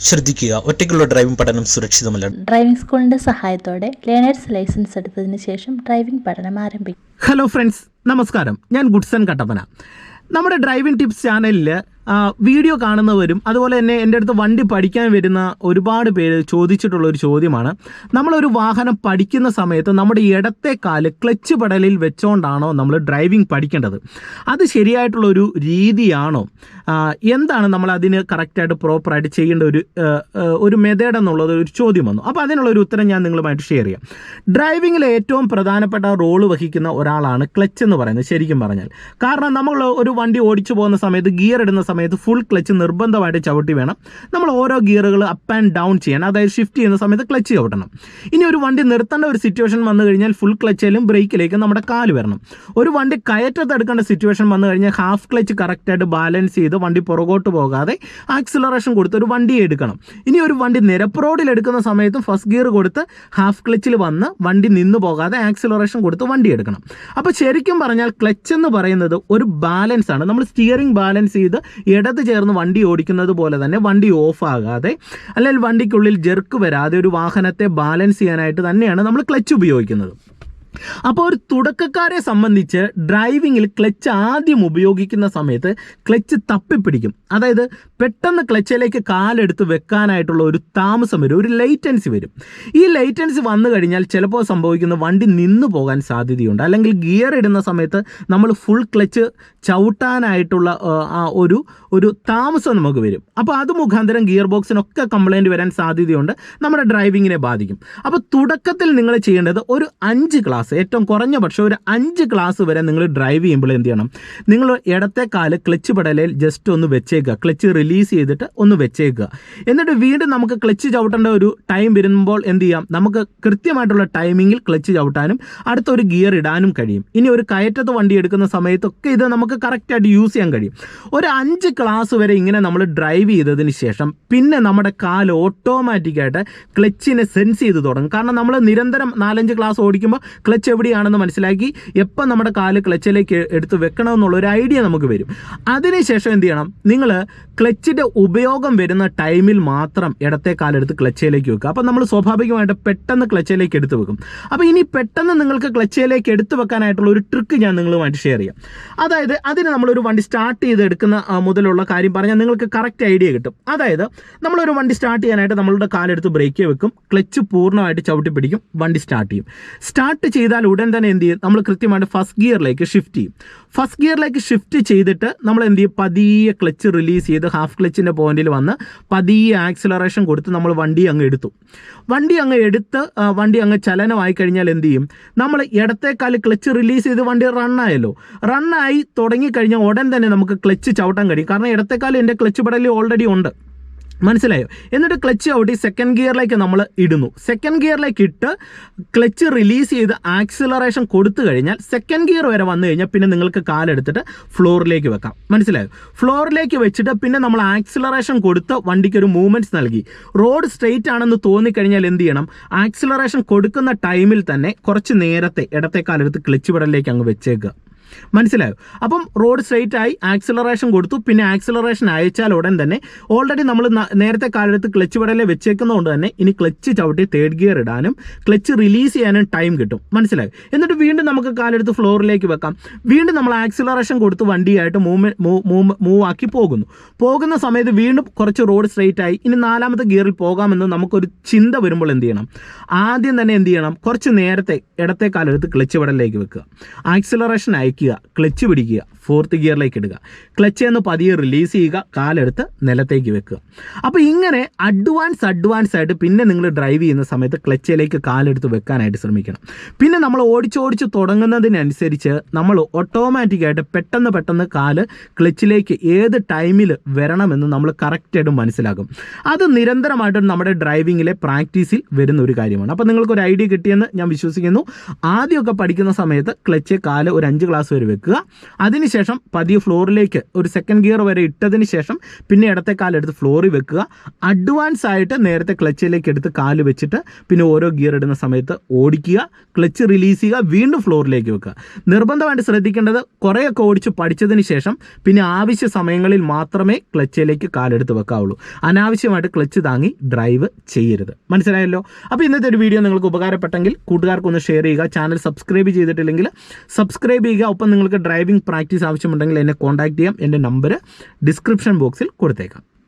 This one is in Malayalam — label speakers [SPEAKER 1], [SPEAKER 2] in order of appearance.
[SPEAKER 1] ശ്രദ്ധിക്കുക. ഒറ്റയ്ക്കുള്ള ഡ്രൈവിംഗ് പഠനം സുരക്ഷിതമല്ല.
[SPEAKER 2] ഡ്രൈവിംഗ് സ്കൂളിന്റെ സഹായത്തോടെ ലേണേഴ്സ് ലൈസൻസ് എടുത്തതിന് ശേഷം ഡ്രൈവിംഗ് പഠനം ആരംഭിക്കും.
[SPEAKER 3] ഹലോ ഫ്രണ്ട്സ് നമസ്കാരം. ഞാൻ ഗുഡ്സൺ കട്ടപ്പന. നമ്മുടെ ഡ്രൈവിംഗ് ടിപ്സ് ചാനലിൽ വീഡിയോ കാണുന്നവരും അതുപോലെ തന്നെ എന്റെ അടുത്ത് വണ്ടി പഠിക്കാൻ വരുന്ന ഒരുപാട് പേര് ചോദിച്ചിട്ടുള്ള ഒരു ചോദ്യമാണ്. നമ്മളൊരു വാഹനം പഠിക്കുന്ന സമയത്ത് നമ്മുടെ ഇടത്തെ കാൽ ക്ലച്ച് പടലിൽ വെച്ചുകൊണ്ടാണോ നമ്മൾ ഡ്രൈവിംഗ് പഠിക്കേണ്ടത്? അത് ശരിയായിട്ടുള്ള ഒരു രീതിയാണോ? എന്താണ് നമ്മൾ അതിന് കറക്റ്റായിട്ട് പ്രോപ്പറായിട്ട് ചെയ്യേണ്ട ഒരു ഒരു മെത്തേഡ് എന്നുള്ളത് ഒരു ചോദ്യം വന്നു. അപ്പോൾ അതിനുള്ള ഒരു ഉത്തരം ഞാൻ നിങ്ങളുമായിട്ട് ഷെയർ ചെയ്യാം. ഡ്രൈവിങ്ങിൽ ഏറ്റവും പ്രധാനപ്പെട്ട റോൾ വഹിക്കുന്ന ഒരാളാണ് ക്ലച്ച് എന്ന് പറയുന്നത് ശരിക്കും പറഞ്ഞാൽ. കാരണം നമ്മൾ ഒരു വണ്ടി ഓടിച്ചു പോകുന്ന സമയത്ത് ഗിയർ ഇടുന്ന സമയത്ത് ഫുൾ ക്ലച്ച് നിർബന്ധമായിട്ട് ചവിട്ടി വേണം. നമ്മൾ ഓരോ ഗിയറുകൾ അപ്പ് ആൻഡ് ഡൗൺ ചെയ്യണം. അതായത് ഷിഫ്റ്റ് ചെയ്യുന്ന സമയത്ത് ക്ലച്ച് ചവിട്ടണം. ഇനി ഒരു വണ്ടി നിർത്തേണ്ട ഒരു സിറ്റുവേഷൻ വന്നു കഴിഞ്ഞാൽ ഫുൾ ക്ലച്ചിലും ബ്രേക്കിലേക്കും നമ്മുടെ കാൽ വരണം. ഒരു വണ്ടി കയറ്റത്ത് എടുക്കേണ്ട സിറ്റുവേഷൻ വന്നു കഴിഞ്ഞാൽ ഹാഫ് ക്ലച്ച് കറക്റ്റായിട്ട് ബാലൻസ് ചെയ്ത് വണ്ടി പുറകോട്ട് പോകാതെ ആക്സിലറേഷൻ കൊടുത്ത് ഒരു വണ്ടി എടുക്കണം. ഇനി ഒരു വണ്ടി നിരപ്പ് റോഡിൽ എടുക്കുന്ന സമയത്തും ഫസ്റ്റ് ഗിയർ കൊടുത്ത് ഹാഫ് ക്ലച്ചിൽ വന്ന് വണ്ടി നിന്ന് പോകാതെ ആക്സിലറേഷൻ കൊടുത്ത് വണ്ടി എടുക്കണം. അപ്പോൾ ശരിക്കും പറഞ്ഞാൽ ക്ലച്ച് എന്ന് പറയുന്നത് ഒരു ബാലൻസ് ആണ്. നമ്മൾ സ്റ്റിയറിംഗ് ബാലൻസ് ചെയ്ത് ഇടത് ചേർന്ന് വണ്ടി ഓടിക്കുന്നത് പോലെ തന്നെ വണ്ടി ഓഫ് ആകാതെ അല്ലെങ്കിൽ വണ്ടിക്കുള്ളിൽ ജെർക്ക് വരാതെ ഒരു വാഹനത്തെ ബാലൻസ് ചെയ്യാനായിട്ട് തന്നെയാണ് നമ്മൾ ക്ലച്ച് ഉപയോഗിക്കുന്നത്. അപ്പോൾ ഒരു തുടക്കക്കാരെ സംബന്ധിച്ച് ഡ്രൈവിങ്ങിൽ ക്ലച്ച് ആദ്യം ഉപയോഗിക്കുന്ന സമയത്ത് ക്ലച്ച് തപ്പിപ്പിടിക്കും. അതായത് പെട്ടെന്ന് ക്ലച്ചിലേക്ക് കാലെടുത്ത് വെക്കാനായിട്ടുള്ള ഒരു താമസം വരും ഒരു ലൈറ്റൻസി വരും. ഈ ലൈറ്റൻസി വന്നു കഴിഞ്ഞാൽ ചിലപ്പോൾ സംഭവിക്കുന്ന വണ്ടി നിന്നു പോകാൻ സാധ്യതയുണ്ട്. അല്ലെങ്കിൽ ഗിയർ ഇടുന്ന സമയത്ത് നമ്മൾ ഫുൾ ക്ലച്ച് ചവിട്ടാനായിട്ടുള്ള ഒരു ഒരു താമസം നമുക്ക് വരും. അപ്പോൾ അത് മുഖാന്തരം ഗിയർ ബോക്സിനൊക്കെ കംപ്ലൈന്റ് വരാൻ സാധ്യതയുണ്ട്. നമ്മുടെ ഡ്രൈവിങ്ങിനെ ബാധിക്കും. അപ്പോൾ തുടക്കത്തിൽ നിങ്ങൾ ചെയ്യേണ്ടത് ഒരു അഞ്ച് ക്ലാസ് ഏറ്റവും കുറഞ്ഞ പക്ഷേ ഒരു അഞ്ച് ക്ലാസ് വരെ നിങ്ങൾ ഡ്രൈവ് ചെയ്യുമ്പോൾ എന്ത് ചെയ്യണം? നിങ്ങൾ ഇടത്തെ കാൽ ക്ലച്ച് പടലയിൽ ജസ്റ്റ് ഒന്ന് വെച്ചേക്കുക. ക്ലച്ച് റിലീസ് ചെയ്തിട്ട് ഒന്ന് വെച്ചേക്കുക. എന്നിട്ട് വീണ്ടും നമുക്ക് ക്ലച്ച് ചവിട്ടേണ്ട ഒരു ടൈം വരുമ്പോൾ എന്ത് ചെയ്യാം? നമുക്ക് കൃത്യമായിട്ടുള്ള ടൈമിങ്ങിൽ ക്ലച്ച് ചവിട്ടാനും അടുത്ത ഒരു ഗിയർ ഇടാനും കഴിയും. ഇനി ഒരു കയറ്റത്ത് വണ്ടി എടുക്കുന്ന സമയത്തൊക്കെ ഇത് നമുക്ക് കറക്റ്റായിട്ട് യൂസ് ചെയ്യാൻ കഴിയും. ഒരു അഞ്ച് ക്ലാസ് വരെ ഇങ്ങനെ നമ്മൾ ഡ്രൈവ് ചെയ്തതിന് ശേഷം പിന്നെ നമ്മുടെ കാൽ ഓട്ടോമാറ്റിക്കായിട്ട് ക്ലച്ചിനെ സെൻസ് ചെയ്ത് തുടങ്ങും. കാരണം നമ്മൾ നിരന്തരം നാലഞ്ച് ക്ലാസ് ഓടിക്കുമ്പോൾ ക്ലച്ച് എവിടെയാണെന്ന് മനസ്സിലാക്കി എപ്പോൾ നമ്മുടെ കാൽ ക്ലച്ചിലേക്ക് എടുത്ത് വെക്കണമെന്നുള്ള ഒരു ഐഡിയ നമുക്ക് വരും. അതിനുശേഷം എന്ത് ചെയ്യണം? നിങ്ങൾ ക്ലച്ചിന്റെ ഉപയോഗം വരുന്ന ടൈമിൽ മാത്രം ഇടത്തെ കാലെടുത്ത് ക്ലച്ചയിലേക്ക് വെക്കുക. അപ്പോൾ നമ്മൾ സ്വാഭാവികമായിട്ട് പെട്ടെന്ന് ക്ലച്ചയിലേക്ക് എടുത്ത് വെക്കും. അപ്പോൾ ഇനി പെട്ടെന്ന് നിങ്ങൾക്ക് ക്ലച്ചയിലേക്ക് എടുത്ത് വെക്കാനായിട്ടുള്ള ഒരു ട്രിക്ക് ഞാൻ നിങ്ങളുമായിട്ട് ഷെയർ ചെയ്യാം. അതായത് അതിന് നമ്മളൊരു വണ്ടി സ്റ്റാർട്ട് ചെയ്ത് എടുക്കുന്ന മുതലുള്ള കാര്യം പറഞ്ഞാൽ നിങ്ങൾക്ക് കറക്റ്റ് ഐഡിയ കിട്ടും. അതായത് നമ്മളൊരു വണ്ടി സ്റ്റാർട്ട് ചെയ്യാനായിട്ട് നമ്മളുടെ കാലെടുത്ത് ബ്രേക്ക് വെക്കും. ക്ലച്ച് പൂർണമായിട്ട് ചവിട്ടി പിടിക്കും വണ്ടി സ്റ്റാർട്ട് ചെയ്യും. സ്റ്റാർട്ട് ചെയ്താൽ ഉടൻ തന്നെ എന്ത് ചെയ്യും? നമ്മൾ കൃത്യമായിട്ട് ഫസ്റ്റ് ഗിയറിലേക്ക് ഷിഫ്റ്റ് ചെയ്യും. ഫസ്റ്റ് ഗിയറിലേക്ക് ഷിഫ്റ്റ് ചെയ്തിട്ട് നമ്മൾ എന്ത് ചെയ്യും? പതിയെ ക്ലച്ച് റിലീസ് ചെയ്ത് ഹാഫ് ക്ലച്ചിന്റെ പോയിന്റിൽ വന്ന് പതിയെ ആക്സിലറേഷൻ കൊടുത്ത് നമ്മൾ വണ്ടി അങ്ങ് എടുത്തു. വണ്ടി അങ്ങ് എടുത്ത് വണ്ടി അങ്ങ് ചലനമായി കഴിഞ്ഞാൽ എന്ത് ചെയ്യും? നമ്മൾ ഇടത്തേക്കാൽ ക്ലച്ച് റിലീസ് ചെയ്ത് വണ്ടി റണ്ണായല്ലോ റണ്ണായി തുടങ്ങിക്കഴിഞ്ഞാൽ ഉടൻ തന്നെ നമുക്ക് ക്ലച്ച് ചവിട്ടാൻ കഴിയും. കാരണം ഇടത്തേക്കാൽ എന്റെ ക്ലച്ച് പടലിൽ ഓൾറെഡി ഉണ്ട്. മനസ്സിലായോ? എന്നിട്ട് ക്ലച്ച് ഔട്ട് ഈ സെക്കൻഡ് ഗിയറിലേക്ക് നമ്മൾ ഇടുന്നു. സെക്കൻഡ് ഗിയറിലേക്ക് ഇട്ട് ക്ലച്ച് റിലീസ് ചെയ്ത് ആക്സിലറേഷൻ കൊടുത്തു കഴിഞ്ഞാൽ സെക്കൻഡ് ഗിയർ വരെ വന്നു കഴിഞ്ഞാൽ പിന്നെ നിങ്ങൾക്ക് കാലെടുത്തിട്ട് ഫ്ലോറിലേക്ക് വെക്കാം. മനസ്സിലായോ? ഫ്ലോറിലേക്ക് വെച്ചിട്ട് പിന്നെ നമ്മൾ ആക്സിലറേഷൻ കൊടുത്ത് വണ്ടിക്ക് ഒരു മൂവ്മെന്റ്സ് നൽകി. റോഡ് സ്ട്രെയിറ്റ് ആണെന്ന് തോന്നിക്കഴിഞ്ഞാൽ എന്ത് ചെയ്യണം? ആക്സിലറേഷൻ കൊടുക്കുന്ന ടൈമിൽ തന്നെ കുറച്ച് നേരത്തെ ഇടത്തെ കാലെടുത്ത് ക്ലച്ച് വിടലിലേക്ക് അങ്ങ് വെച്ചേക്കുക. മനസ്സിലായോ? അപ്പം റോഡ് സ്ട്രെയിറ്റ് ആയി ആക്സിലറേഷൻ കൊടുത്തു. പിന്നെ ആക്സിലറേഷൻ അയച്ചാൽ ഉടൻ തന്നെ ഓൾറെഡി നമ്മൾ നേരത്തെ കാലത്ത് ക്ലച്ച് പെടലിൽ വെച്ചേക്കുന്നതുകൊണ്ട് തന്നെ ഇനി ക്ലച്ച് ചവിട്ടി തേർഡ് ഗിയർ ഇടാനും ക്ലച്ച് റിലീസ് ചെയ്യാനും ടൈം കിട്ടും. മനസ്സിലായോ? എന്നിട്ട് വീണ്ടും നമുക്ക് കാലെടുത്ത് ഫ്ലോറിലേക്ക് വെക്കാം. വീണ്ടും നമ്മൾ ആക്സിലറേഷൻ കൊടുത്ത് വണ്ടിയായിട്ട് മൂവ് മൂവ് ആക്കി പോകുന്നു. പോകുന്ന സമയത്ത് വീണ്ടും കുറച്ച് റോഡ് സ്ട്രെയിറ്റ് ആയി. ഇനി നാലാമത്തെ ഗിയറിൽ പോകാമെന്ന് നമുക്കൊരു ചിന്ത വരുമ്പോൾ എന്ത് ചെയ്യണം? ആദ്യം തന്നെ എന്ത് ചെയ്യണം? കുറച്ച് നേരത്തെ ഇടത്തെ കാലെടുത്ത് ക്ലച്ച് പെടലിലേക്ക് വെക്കുക. ആക്സിലറേഷൻ അയക്കുക. ക്ലച്ച് പിടിക്കുക ഫോർത്ത് ഗിയറിലേക്ക് ഇടുക. ക്ലച്ച് എന്ന് പതിയെ റിലീസ് ചെയ്യുക കാലെടുത്ത് നിലത്തേക്ക് വെക്കുക. അപ്പോൾ ഇങ്ങനെ അഡ്വാൻസ് അഡ്വാൻസ് ആയിട്ട് പിന്നെ നിങ്ങൾ ഡ്രൈവ് ചെയ്യുന്ന സമയത്ത് ക്ലച്ചിലേക്ക് കാലെടുത്ത് വെക്കാനായിട്ട് ശ്രമിക്കണം. പിന്നെ നമ്മൾ ഓടിച്ചോടിച്ച് തുടങ്ങുന്നതിനനുസരിച്ച് നമ്മൾ ഓട്ടോമാറ്റിക്കായിട്ട് പെട്ടെന്ന് പെട്ടെന്ന് കാൽ ക്ലച്ചിലേക്ക് ഏത് ടൈമിൽ വരണമെന്ന് നമ്മൾ കറക്റ്റായിട്ട് മനസ്സിലാക്കും. അത് നിരന്തരമായിട്ട് നമ്മുടെ ഡ്രൈവിങ്ങിലെ പ്രാക്ടീസിൽ വരുന്ന ഒരു കാര്യമാണ്. അപ്പോൾ നിങ്ങൾക്ക് ഒരു ഐഡിയ കിട്ടിയെന്ന് ഞാൻ വിശ്വസിക്കുന്നു. ആദ്യമൊക്കെ പഠിക്കുന്ന സമയത്ത് ക്ലച്ച് കാൽ ഒരു അഞ്ച് ക്ലാസ് ക്ലാസ് വരെ വെക്കുക. അതിനുശേഷം പതിയെ ഫ്ലോറിലേക്ക് ഒരു സെക്കൻഡ് ഗിയർ വരെ ഇട്ടതിന് ശേഷം പിന്നെ ഇടത്തെ കാലെടുത്ത് ഫ്ലോറിൽ വെക്കുക. അഡ്വാൻസ് ആയിട്ട് നേരത്തെ ക്ലച്ചിലേക്ക് എടുത്ത് കാൽ വെച്ചിട്ട് പിന്നെ ഓരോ ഗിയർ ഇടുന്ന സമയത്ത് ഓടിക്കുക. ക്ലച്ച് റിലീസ് ചെയ്യുക. വീണ്ടും ഫ്ലോറിലേക്ക് വെക്കുക. നിർബന്ധമായിട്ട് ശ്രദ്ധിക്കേണ്ടത് കുറേയൊക്കെ ഓടിച്ച് പഠിച്ചതിന് ശേഷം പിന്നെ ആവശ്യ സമയങ്ങളിൽ മാത്രമേ ക്ലച്ചിലേക്ക് കാലെടുത്ത് വെക്കാവുള്ളൂ. അനാവശ്യമായിട്ട് ക്ലച്ച് താങ്ങി ഡ്രൈവ് ചെയ്യരുത്. മനസ്സിലായല്ലോ? അപ്പോൾ ഇന്നത്തെ ഒരു വീഡിയോ നിങ്ങൾക്ക് ഉപകാരപ്പെട്ടെങ്കിൽ കൂട്ടുകാർക്കൊന്ന് ഷെയർ ചെയ്യുക. ചാനൽ സബ്സ്ക്രൈബ് ചെയ്തിട്ടില്ലെങ്കിൽ സബ്സ്ക്രൈബ് ചെയ്യുക. ഒപ്പം നിങ്ങൾക്ക് ഡ്രൈവിംഗ് പ്രാക്ടീസ് ആവശ്യമുണ്ടെങ്കിൽ എന്നെ കോൺടാക്ട് ചെയ്യാം. എന്റെ നമ്പർ ഡിസ്ക്രിപ്ഷൻ ബോക്സിൽ കൊടുത്തേക്കാം.